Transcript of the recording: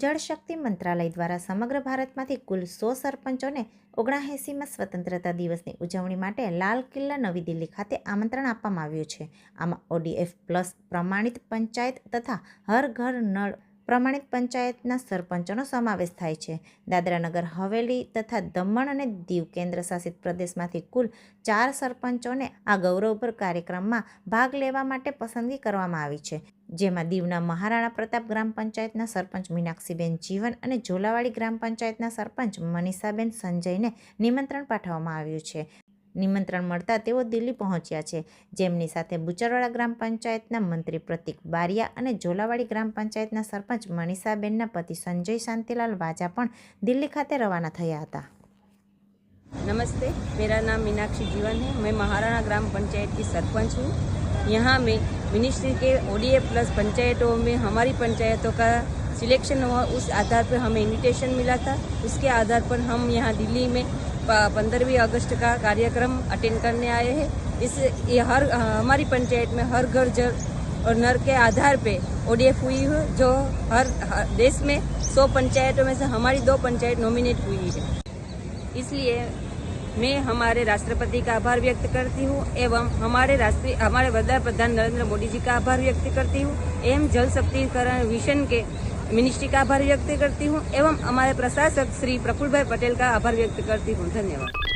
જળશક્તિ મંત્રાલય દ્વારા સમગ્ર ભારતમાંથી કુલ સો સરપંચોને ઓગણાએંસીમાં સ્વતંત્રતા દિવસની ઉજવણી માટે લાલ કિલ્લા નવી દિલ્હી ખાતે આમંત્રણ આપવામાં આવ્યું છે. આમાં ઓડીએફ પ્લસ પ્રમાણિત પંચાયત તથા હર ઘર નળ પ્રમાણિત પંચાયતના સરપંચોનો સમાવેશ થાય છે. દાદરાનગર હવેલી તથા દમણ અને દીવ કેન્દ્ર શાસિત પ્રદેશમાંથી કુલ ચાર સરપંચોને આ ગૌરવભર કાર્યક્રમમાં ભાગ લેવા માટે પસંદગી કરવામાં આવી છે. જેમાં દીવના મહારાણા પ્રતાપ ગ્રામ પંચાયતના સરપંચ મીનાક્ષીબેન જીવન અને ઝોલાવાડી ગ્રામ પંચાયતના સરપંચ મનીષાબેન સંજયને નિમંત્રણ પાઠવવામાં આવ્યું છે. નિમંત્રણ મળતા તેઓ દિલ્હી પહોંચ્યા છે જેમની સાથે બુચરવાડા ગ્રામ પંચાયતના મંત્રી પ્રતિક બારિયા અને ઝોલાવાડી ગ્રામ પંચાયતના સરપંચ મનીષાબેનના પતિ સંજય શાંતિલાલ વાજા પણ દિલ્હી ખાતે રવાના થયા હતા नमस्ते मेरा नाम मीनाक्षी जीवन है मैं महाराणा ग्राम पंचायत की सरपंच हूँ यहाँ में मिनिस्ट्री के ओडीए प्लस पंचायतों में हमारी पंचायतों का सिलेक्शन हुआ उस आधार पर हमें इनविटेशन मिला था उसके आधार पर हम यहाँ दिल्ली में पंद्रहवीं अगस्त का कार्यक्रम अटेंड करने आए हैं। इस ये हर हमारी पंचायत में हर घर जल और नर के आधार पे ओडीएफ हुई है जो हर, हर देश में सौ पंचायतों में से हमारी दो पंचायत नॉमिनेट हुई है। इसलिए मैं हमारे राष्ट्रपति का आभार व्यक्त करती हूँ एवं हमारे राष्ट्रीय, हमारे प्रधान नरेंद्र मोदी जी का आभार व्यक्त करती हूँ एवं जल शक्तिकरण मिशन के मिनिस्ट्री का आभार व्यक्त करती हूँ एवं हमारे प्रशासक श्री प्रफुल्ल भाई पटेल का आभार व्यक्त करती हूँ। धन्यवाद।